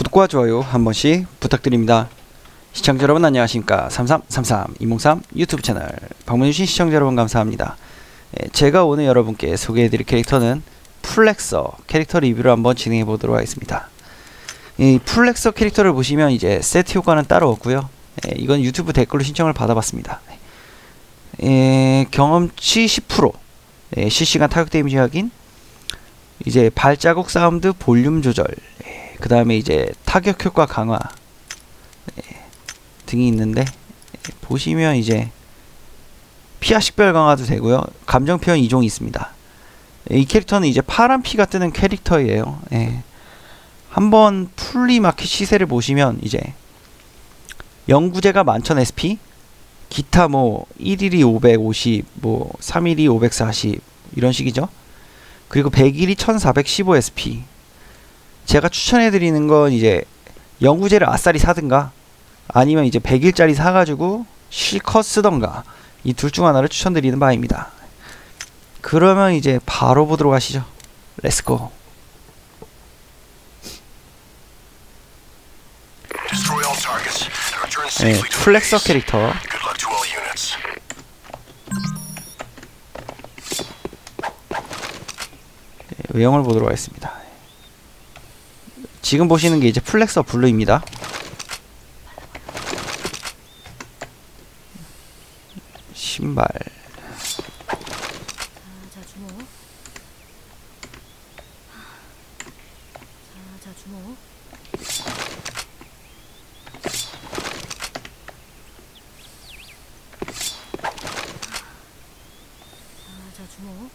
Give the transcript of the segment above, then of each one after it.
구독과 좋아요 한 번씩 부탁드립니다. 시청자 여러분 안녕하십니까 3333 이몽삼 유튜브 채널 방문해주신 시청자 여러분 감사합니다. 예, 제가 오늘 여러분께 소개해드릴 캐릭터는 플렉서 캐릭터 리뷰를 한번 진행해 보도록 하겠습니다. 이 플렉서 캐릭터를 보시면 이제 세트 효과는 따로 없고요. 예, 이건 유튜브 댓글로 신청을 받아봤습니다. 예, 경험치 10%, 예, 실시간 타격 데미지 확인, 이제 발자국 사운드 볼륨 조절, 예, 그 다음에 이제 타격 효과 강화 예, 등이 있는데 예, 보시면 이제 피하 식별 강화도 되고요. 감정 표현 이종이 있습니다. 예, 이 캐릭터는 이제 파란 피가 뜨는 캐릭터예요. 예. 한번 풀리 마켓 시세를 보시면 이제 영구제가 11,000 SP, 기타 뭐 1일이 550, 뭐 3일이 540 이런 식이죠. 그리고 100일이 1415 SP. 제가 추천해 드리는 건 이제 영구제를 아싸리 사든가 아니면 이제 100일짜리 사가지고 실컷 쓰던가 이 둘 중 하나를 추천드리는 바입니다. 그러면 이제 바로 보도록 하시죠. 렛츠고. 네, 플렉서. 캐릭터. 네, 외형을 보도록 하겠습니다. 지금 보시는 게 이제 플렉서 블루입니다. 신발. 자, 주모. 자, 자, 주모. 자, 자, 주모.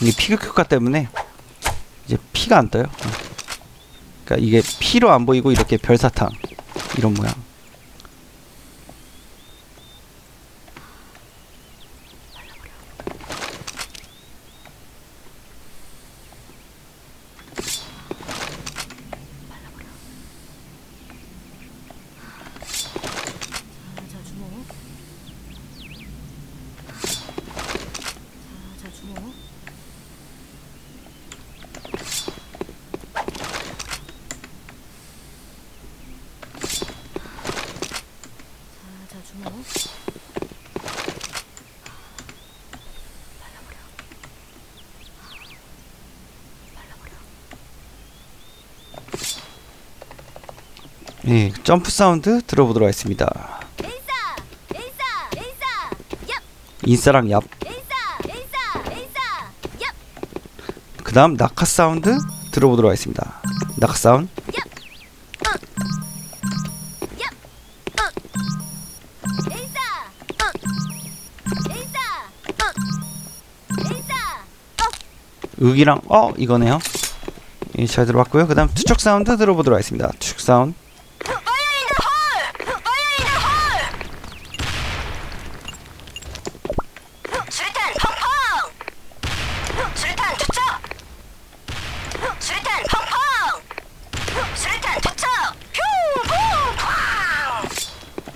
이게 피격 효과 때문에 이제 피가 안 떠요. 그러니까 이게 피로 안 보이고 이렇게 별사탕 이런 모양. 자, 자, 주모. 자, 자, 주모. 자, 자, 주모. 발라버려. 발라버려. 예, 점프 사운드 들어보도록 하겠습니다. 인싸랑 얍. 그 다음 낙하 사운드 들어보도록 하겠습니다. 낙하 사운드. 에이사! 에이사! 에이사! 의기랑 어 이거네요. 예, 잘 들어봤고요. 그 다음 투척 사운드 들어보도록 하겠습니다. 투척 사운드.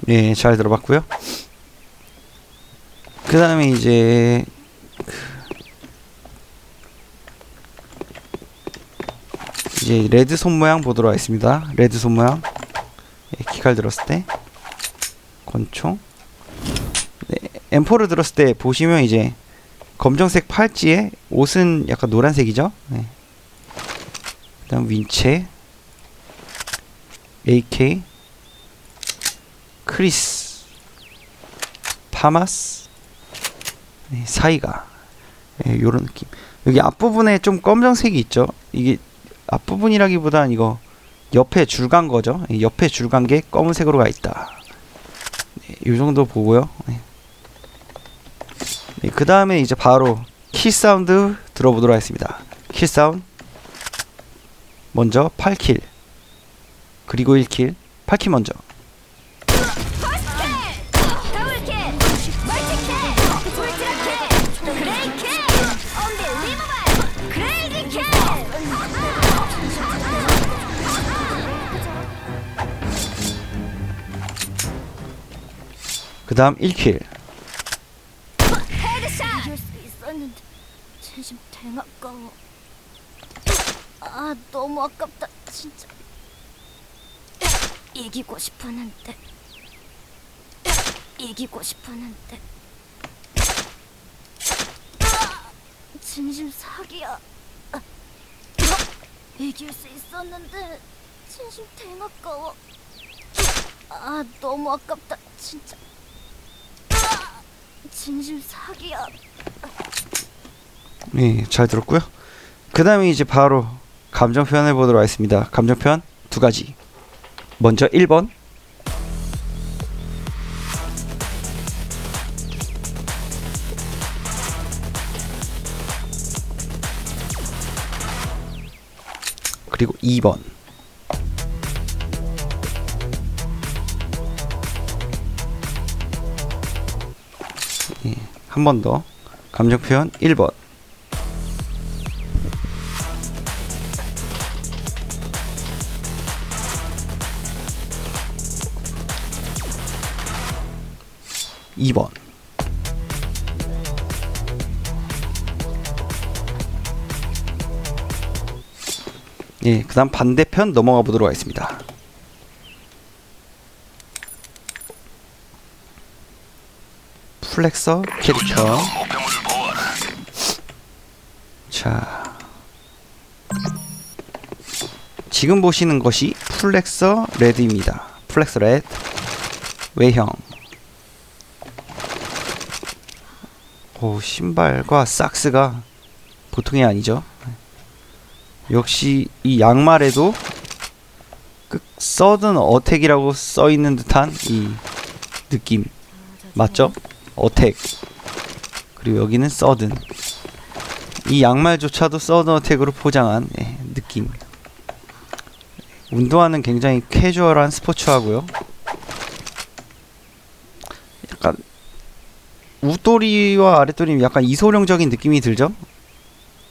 예, 잘 들어봤고요. 그 다음에 이제 그 이제 레드 손 모양 보도록 하겠습니다. 레드 손 모양. 예, 키칼 들었을 때 권총. 네, M4를 들었을 때 보시면 이제 검정색 팔찌에 옷은 약간 노란색이죠. 네. 그다음 윈체, AK, 크리스, 파마스, 네, 사이가 네, 요런 느낌. 여기 앞부분에 좀 검정색이 있죠. 이게 앞부분이라기보단 이거 옆에 줄 간 거죠. 이 옆에 줄 간 게 검은색으로 가 있다. 네, 요 정도 보고요. 네. 네, 그 다음에 이제 바로 키 사운드 들어보도록 하겠습니다. 킬 사운드. 먼저 8킬. 그리고 1킬. 8킬 먼저. 그 다음 1킬 헤드샷. 이길 수 있었는데 진심 댕 아까워. 아 너무 아깝다 진짜. 이기고 싶었는데. 이기고 싶었는데. 아, 진심 사기야. 아, 이길 수 있었는데 진심 댕 아까워. 아 너무 아깝다 진짜. 아, 진심 사기야. 네, 잘 들었고요. 그 다음에 이제 바로 감정 표현해 보도록 하겠습니다. 감정 표현 두 가지. 먼저 1번. 그리고 2번. 한 번 더. 감정 표현 1번. 이번 예, 그 다음 반대편 넘어가 보도록 하겠습니다. 플렉서 캐릭터. 자. 지금 보시는 것이 플렉서 레드입니다. 플렉서 레드 외형. 오, 신발과 삭스가 보통이 아니죠. 역시 이 양말에도 그 서든 어택이라고 써 있는 듯한 이 느낌 맞죠? 어택. 그리고 여기는 서든. 이 양말조차도 서든 어택으로 포장한 예, 느낌. 운동화는 굉장히 캐주얼한 스포츠화고요. 약간 웃도리와 아랫도리 약간 이소룡적인 느낌이 들죠?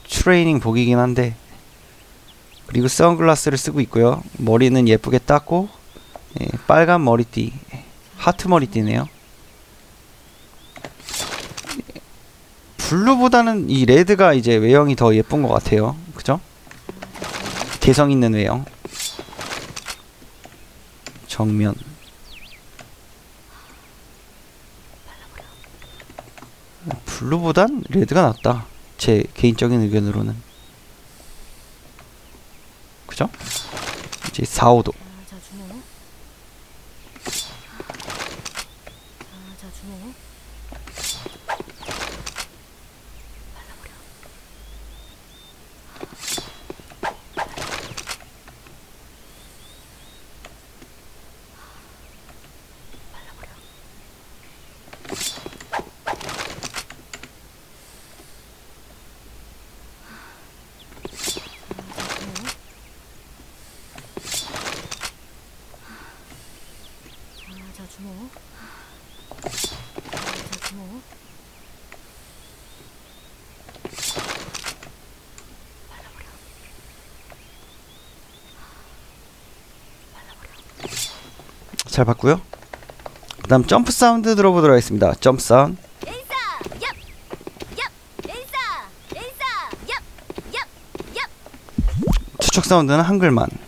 트레이닝 복이긴 한데 그리고 선글라스를 쓰고 있고요. 머리는 예쁘게 닦고 예, 빨간 머리띠 예, 하트 머리띠네요. 블루보다는 이 레드가 이제 외형이 더 예쁜 것 같아요. 그죠? 개성 있는 외형. 정면. 블루보단 레드가 낫다. 제 개인적인 의견으로는. 그죠? 이제 4, 5도. 자 주모. 자 주모. 자 주모. 자 주모. 잘 봤고요. 그다음 점프 사운드 들어보도록 하겠습니다. 점프 사운드. 추적 사운드는 한글만.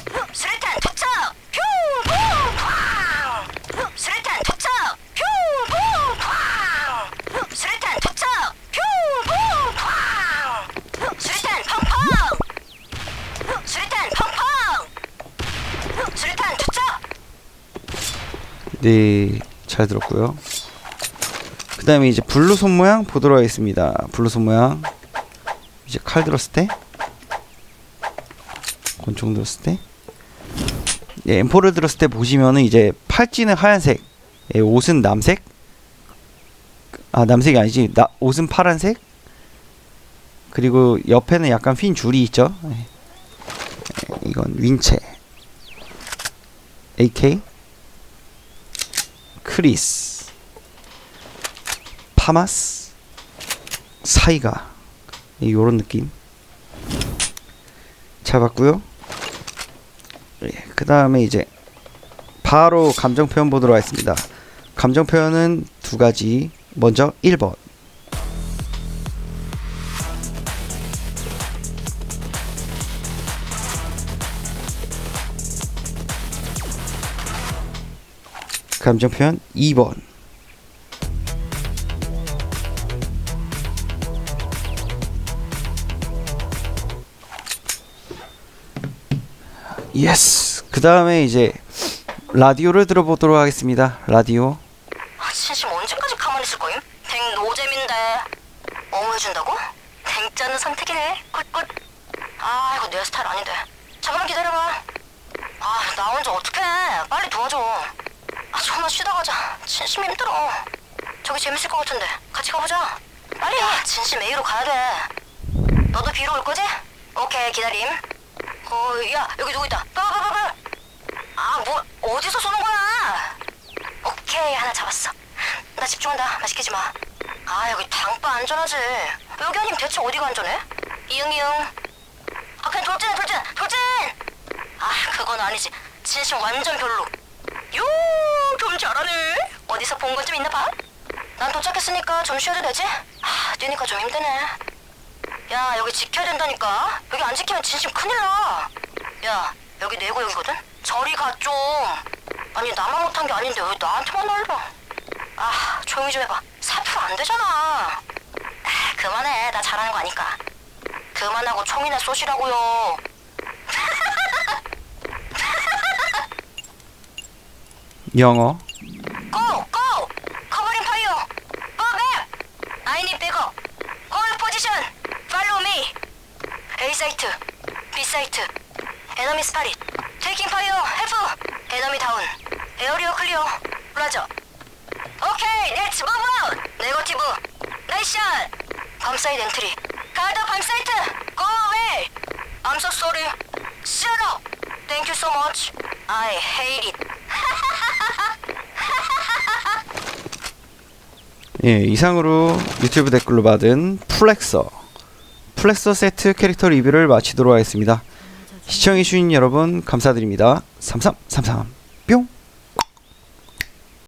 네, 잘 들었고요. 그 다음에 이제 블루 손 모양 보도록 하겠습니다. 블루 손 모양. 이제 칼 들었을 때, 권총 들었을 때, 예, M4를 들었을 때 보시면은 이제 팔찌는 하얀색, 예, 옷은 남색, 아 남색이 아니지, 나 옷은 파란색, 그리고 옆에는 약간 휜 줄이 있죠. 예. 예, 이건 윈체, AK. 크리스 파마스 사이가 예, 요런 느낌 잘 봤고요 예, 그 다음에 이제 바로 감정 표현 보도록 하겠습니다 감정 표현은 두 가지. 먼저 1번. 감정 표현 2번. 예스. 그 다음에 이제 라디오를 들어보도록 하겠습니다. 라디오. 아, 진심 언제까지 가만히 있을 거임? 댕 노잼인데. 어머 해준다고? 댕짜는 선택이네. 굿굿. 아, 이거 내 스타일 아닌데. 잠깐만 기다려봐. 아, 나 혼자 어떡해. 빨리 도와줘. 아, 좀만 쉬다 가자. 진심 힘들어. 저기 재밌을 것 같은데. 같이 가보자. 빨리. 야, 진심 A로 가야 돼. 너도 B로 올 거지? 오케이, 기다림. 어, 야, 여기 누구 있다. 빠바바바. 아, 뭐, 어디서 쏘는 거야? 오케이 하나 잡았어 나 집중한다 말 시키지 마 아 여기 당빠 안전하지 여기 아니면 대체 어디가 안전해? 이응 이응 아 그냥 돌진 돌진 돌진 아 그건 아니지 진심 완전 별로 요 좀 잘하네. 어디서 본 건 좀 있나 봐 난 도착했으니까 좀 쉬어도 되지? 아 뛰니까 좀 힘드네. 야 여기 지켜야 된다니까. 여기 안 지키면 진심 큰일 나 야 여기 내 구역이거든? 저리 가 좀. 아니 나만 못한 게 아닌데 왜 나한테만 날려? 아 조용히 좀 해봐. 사표 안 되잖아. 아, 그만해. 나 잘하는 거 아니까. 그만하고 총이나 쏘시라고요. 영어. 고! 고! 커버링 파이어 고백 I need backup hold position follow me A 사이트 B 사이트 에너미 스파릿 테이킹 파이어 해프 에너미 다운 에어리어 클리어 라저 오케이 렛츠 무브 아웃 네거티브 나이스 샷 밤사이드 엔트리 가드 밤사이트 고 어웨이 I'm so sorry. Shut up. Thank you so much. I hate it. 예, 이상으로 유튜브 댓글로 받은 플렉서 플렉서 세트 캐릭터 리뷰를 마치도록 하겠습니다. 시청해주신 여러분 감사드립니다. 3333 뿅!